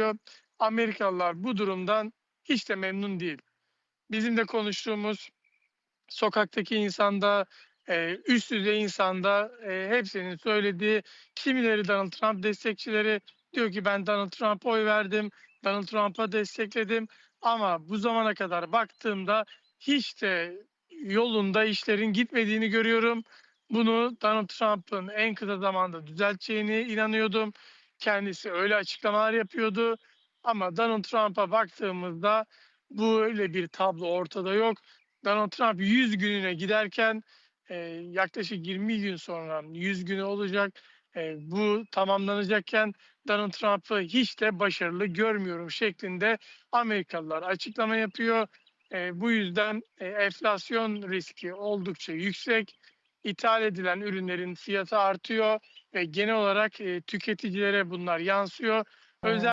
yapıyor. Amerikalılar bu durumdan hiç de memnun değil. Bizim de konuştuğumuz sokaktaki insanda, eee, üst düzey insanda, eee, hepsinin söylediği kimileri Donald Trump destekçileri diyor ki ben Donald Trump'a oy verdim, Donald Trump'a destekledim ama bu zamana kadar baktığımda hiç de yolunda işlerin gitmediğini görüyorum. Bunu Donald Trump'ın en kısa zamanda düzelteceğine inanıyordum. Kendisi öyle açıklamalar yapıyordu ama Donald Trump'a baktığımızda böyle bir tablo ortada yok. Donald Trump 100 gününe giderken, eee, yaklaşık 20 gün sonra 100 günü olacak. Eee, bu tamamlanacakken Donald Trump'ı hiç de başarılı görmüyorum şeklinde Amerikalılar açıklama yapıyor. Eee, bu yüzden, eee, enflasyon riski oldukça yüksek. İthal edilen ürünlerin fiyatı artıyor ve genel olarak, eee, tüketicilere bunlar yansıyor. Özel